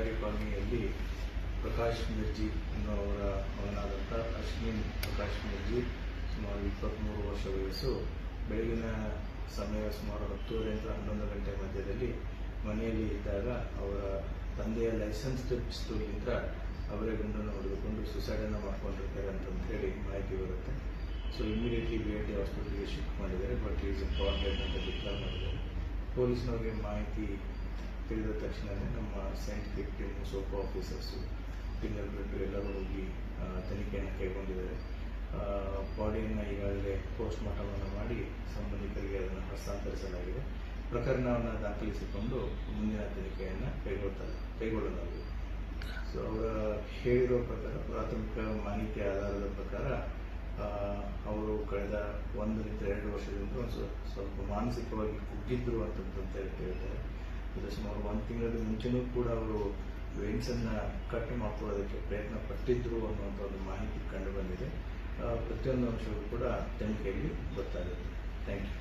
ಸರ್ಕಾರಿ ಕಾಲೋನಿಯಲ್ಲಿ ಪ್ರಕಾಶ್ ಮಿರ್ಜಿ ಅನ್ನೋವರ ಮಗನಾದಂಥ ಅಶ್ವಿನ್ ಪ್ರಕಾಶ್ ಮಿರ್ಜಿ ಸುಮಾರು ಇಪ್ಪತ್ತ್ಮೂರು ವರ್ಷ ವಯಸ್ಸು. ಬೆಳಗಿನ ಸಮಯ ಸುಮಾರು ಹತ್ತುವರೆಯಿಂದ ಹನ್ನೊಂದು ಗಂಟೆ ಮಧ್ಯದಲ್ಲಿ ಮನೆಯಲ್ಲಿ ಇದ್ದಾಗ ಅವರ ತಂದೆಯ ಲೈಸೆನ್ಸ್ ಪಿಸ್ತೂಲ್ನಿಂದ ಅವರೇ ಗಂಡನ್ನು ಹೊಡೆದುಕೊಂಡು ಸುಸೈಡನ್ನು ಮಾಡ್ಕೊಂಡಿರ್ತಾರೆ ಅಂತಂದು ಹೇಳಿ ಮಾಹಿತಿ ಬರುತ್ತೆ. So immediately B I T ಹಾಸ್ಪಿಟಲ್ಗೆ ಶಿಫ್ಟ್ ಮಾಡಿದ್ದಾರೆ. ಬಟ್ ಈಸ್ ಇಂಪಾರ್ಟೆಂಟ್ ಅಂತ ಡಿಕ್ಲೇರ್ ಮಾಡಿದ್ದಾರೆ. ಪೊಲೀಸ್ನವ್ರಿಗೆ ಮಾಹಿತಿ ತಿಳಿದ ತಕ್ಷಣವೇ ನಮ್ಮ ಸೈಂಟಿಫಿಕ್ ಟೀಮ್ ಸೋಪ್ ಆಫೀಸರ್ಸು ಫಿಂಗರ್ ಪ್ರಿಂಟ್ ಎಲ್ಲರೂ ಹೋಗಿ ತನಿಖೆಯನ್ನು ಕೈಗೊಂಡಿದ್ದಾರೆ. ಬಾಡಿಯನ್ನು ಈಗಾಗಲೇ ಪೋಸ್ಟ್ ಮಾರ್ಟಮನ್ನು ಮಾಡಿ ಸಂಬಂಧಿಕರಿಗೆ ಅದನ್ನು ಹಸ್ತಾಂತರಿಸಲಾಗಿದೆ. ಪ್ರಕರಣವನ್ನು ದಾಖಲಿಸಿಕೊಂಡು ಮುಂದಿನ ತನಿಖೆಯನ್ನು ಕೈಗೊಳ್ತಾರೆ ಕೈಗೊಳ್ಳಲಾಗಿದೆ. ಸೊ ಅವರ ಹೇಳಿರೋ ಪ್ರಕಾರ, ಪ್ರಾಥಮಿಕ ಮಾಹಿತಿ ಆಧಾರದ ಪ್ರಕಾರ ಅವರು ಕಳೆದ ಒಂದರಿಂದ ಎರಡು ವರ್ಷದಿಂದ ಸ್ವಲ್ಪ ಮಾನಸಿಕವಾಗಿ ಕುಗ್ಗಿದ್ರು ಅಂತಂತ ಹೇಳ್ತಾರೆ ಇದು. ಸುಮಾರು ಒಂದು ತಿಂಗಳ ಮುಂಚೆನೂ ಕೂಡ ಅವರು ವೆನ್ಸನ್ನು ಕಟ್ ಮಾಡ್ಕೊಳ್ಳೋದಕ್ಕೆ ಪ್ರಯತ್ನ ಪಟ್ಟಿದ್ರು ಅನ್ನುವಂಥ ಒಂದು ಮಾಹಿತಿ ಕಂಡು ಬಂದಿದೆ. ಪ್ರತಿಯೊಂದು ಅಂಶವೂ ಕೂಡ ತನಿಖೆಯಲ್ಲಿ ಗೊತ್ತಾಗುತ್ತೆ. Thank you